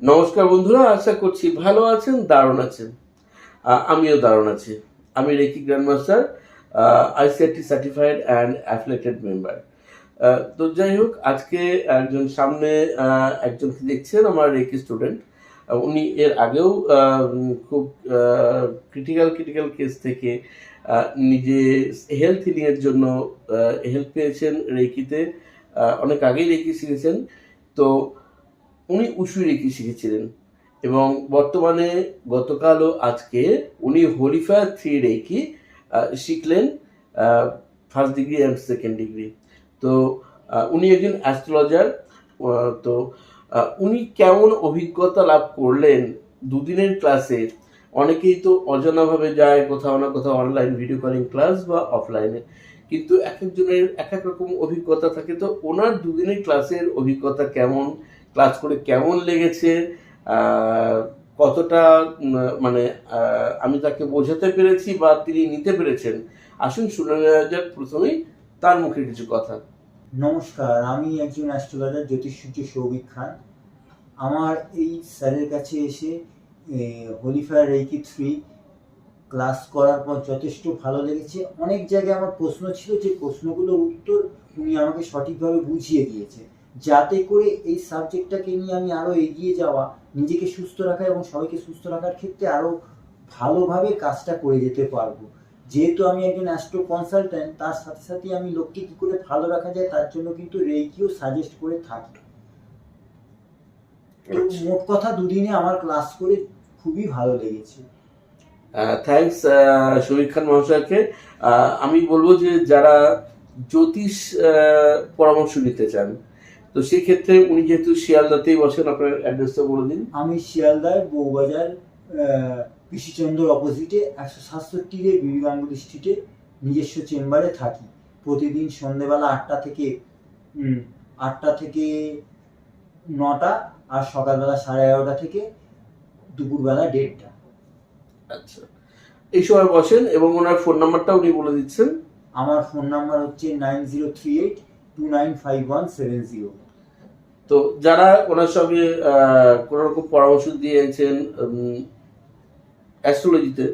নমস্কার বন্ধুরা, আশা করছি ভালো আছেন, দারুণ আছেন। আমিও দারুণ আছি। আমি reiki grandmaster ICRT certified and affiliated member তো যাই হোক, আজকে একজন সামনে একজনকে দেখছেন, আমার রেকি স্টুডেন্ট উনি এর আগেও খুব ক্রিটিক্যাল ক্রিটিক্যাল কেস থেকে নিজে হেলথ হিলিংয়ের জন্য হেল্প পেয়েছেন রেকিতে অনেক আগেই রেকি শিখেছেন। তো উনি উসুই রেকি শিখেছিলেন। এবং বর্তমানে গতকাল ও আজকে উনি হোলিফায়ার থ্রি রেকি শিখলেন first degree and second degree তো উনি একজন অ্যাস্ট্রোলজার তো উনি কেমন অভিজ্ঞতা লাভ করলেন দুদিনের ক্লাসে অনেকেই তো অজানাভাবে যায় কোথাও না কোথাও অনলাইন ভিডিও কলিং ক্লাস বা অফলাইনে কিন্তু এক একজনের এক এক রকম অভিজ্ঞতা থাকে। তো ওনার দুদিনের ক্লাসের অভিজ্ঞতা কেমন? ক্লাস করে কেমন লেগেছে? কতটা মানে আমি তাকে বোঝাতে পেরেছি বা তিনি নিতে পেরেছেন? আসুন শুনে নেওয়া যাক প্রথমেই তার মুখে কিছু কথা। নমস্কার, আমি একজন অ্যাস্ট্রোলজার জ্যোতিষসূর্য সৌভিক খান। আমার এই স্যারের কাছে এসে হোলিফায়ার রেকি থ্রি ক্লাস করার পর যথেষ্ট ভালো লেগেছে। অনেক জায়গায় আমার প্রশ্ন ছিল যে প্রশ্নগুলোর উত্তর উনি আমাকে সঠিকভাবে বুঝিয়ে দিয়েছে। যাতে করে এই সাবজেক্টটাকে নিয়ে আমি আরও এগিয়ে যাওয়া নিজেকে সুস্থ রাখা এবং সবাইকে সুস্থ রাখার ক্ষেত্রে আরও ভালোভাবে কাজটা করে যেতে পারব। যেহেতু আমি একজন অ্যাস্ট্রো কনসালট্যান্ট তার সাথে সাথে আমি লোককে কী করে ভালো রাখা যায় তার জন্য কিন্তু রেইকিও সাজেস্ট করে থাকি। তো মোট কথা দুদিনে আমার ক্লাস করে খুবই ভালো লেগেছে। থ্যাংকস শহীদ খান মহাশয়কে। আমি বলব যে যারা জ্যোতিষ পরামর্শ নিতে চান তো সেই ক্ষেত্রে উনি যেহেতু শিয়ালদাতেই বসেন আপনার অ্যাড্রেসটা বলে দিন। আমি শিয়ালদায় বউবাজার কৃষিচন্দ্র অপোজিটে একশো সাতষট্টি রে বিবি গাঙ্গুলি স্ট্রিটে নিজস্ব চেম্বারে থাকি। প্রতিদিন সন্ধেবেলা আটটা থেকে আটটা থেকে নটা আর সকালবেলা সাড়ে এগারোটা থেকে দুপুরবেলা দেড়টা। আচ্ছা। এই সময় বসেন এবং ওনার ফোন নাম্বারটা উনি বলে দিচ্ছেন। আমার ফোন নাম্বার হচ্ছে nine zero three eight two nine five one seven zero তো যারা ওনার সঙ্গে কোনো রকম পরামর্শ দিয়েছেন অ্যাস্ট্রোলজিতে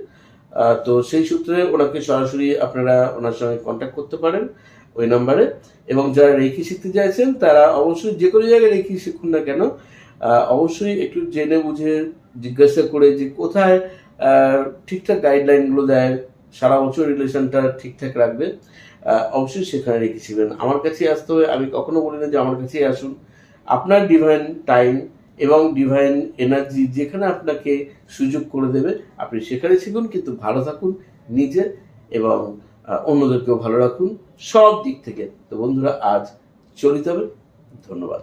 তো সেই সূত্রে ওনাকে সরাসরি আপনারা ওনার সঙ্গে কন্ট্যাক্ট করতে পারেন ওই নাম্বারে এবং যারা রেখি শিখতে চাইছেন তারা অবশ্যই যে কোনো জায়গায় রেখি শিখুন না কেন অবশ্যই একটু জেনে বুঝে জিজ্ঞাসা করে যে কোথায় ঠিকঠাক গাইডলাইনগুলো দেয়, সারা বছর রিলেশনটা ঠিকঠাক রাখবে। অবশ্যই সেখানে রেখে শিখবেন আমার কাছে আসতে হবে। আমি কখনো বলি না যে আমার কাছেই আসুন। আপনার ডিভাইন টাইম এবং ডিভাইন এনার্জি যেখানে আপনাকে সুযোগ করে দেবে, আপনি সেখানে শিখুন, কিন্তু ভালো থাকুন নিজে এবং অন্যদেরকেও ভালো রাখুন। সব দিক থেকে। তো বন্ধুরা, আজ চলিত হবে। ধন্যবাদ।